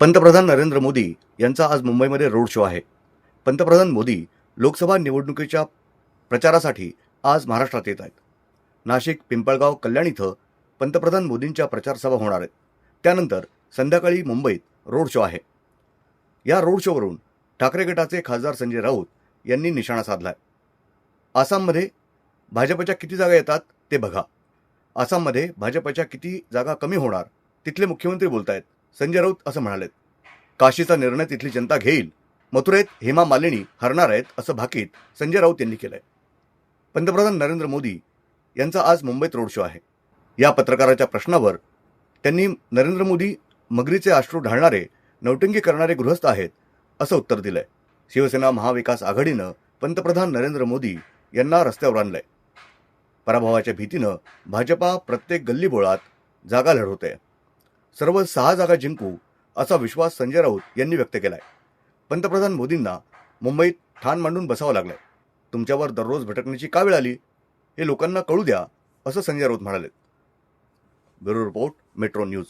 पंतप्रधान नरेंद्र मोदी यांचा आज मुंबईमध्ये रोड शो आहे. पंतप्रधान मोदी लोकसभा निवडणुकीच्या प्रचारासाठी आज महाराष्ट्रात येत आहेत. नाशिक पिंपळगाव कल्याण इथं पंतप्रधान मोदींच्या प्रचारसभा होणार आहेत. त्यानंतर संध्याकाळी मुंबईत रोड शो आहे. या रोड शोवरून ठाकरे गटाचे खासदार संजय राऊत यांनी निशाणा साधलाय. आसाममध्ये भाजपच्या किती जागा येतात ते बघा. आसाममध्ये भाजपच्या किती जागा कमी होणार तिथले मुख्यमंत्री बोलत आहेत संजय राऊत असं म्हणालेत. काशीचा निर्णय तिथली जनता घेईल. मथुरेत हेमा मालिनी हरणार आहेत असं भाकीत संजय राऊत यांनी केलंय. पंतप्रधान नरेंद्र मोदी यांचा आज मुंबईत रोड शो आहे. या पत्रकाराच्या प्रश्नावर त्यांनी नरेंद्र मोदी मगरीचे अश्रू ढाळणारे नौटंकी करणारे गृहस्थ आहेत असं उत्तर दिलंय. शिवसेना महाविकास आघाडीनं पंतप्रधान नरेंद्र मोदी यांना रस्त्यावर आणलंय. पराभवाच्या भीतीनं भाजपा प्रत्येक गल्लीबोळात जागा लढवते सर्व सहा जागा जिंकू असा विश्वास संजय राऊत यांनी व्यक्त केलाय. पंतप्रधान मोदींना मुंबईत ठाण मांडून बसावं लागलंय. तुमच्यावर दररोज भटकण्याची का वेळ आली? हे लोकांना कळू द्या असं संजय राऊत म्हणाले ब्युरो रिपोर्ट मेट्रो न्यूज.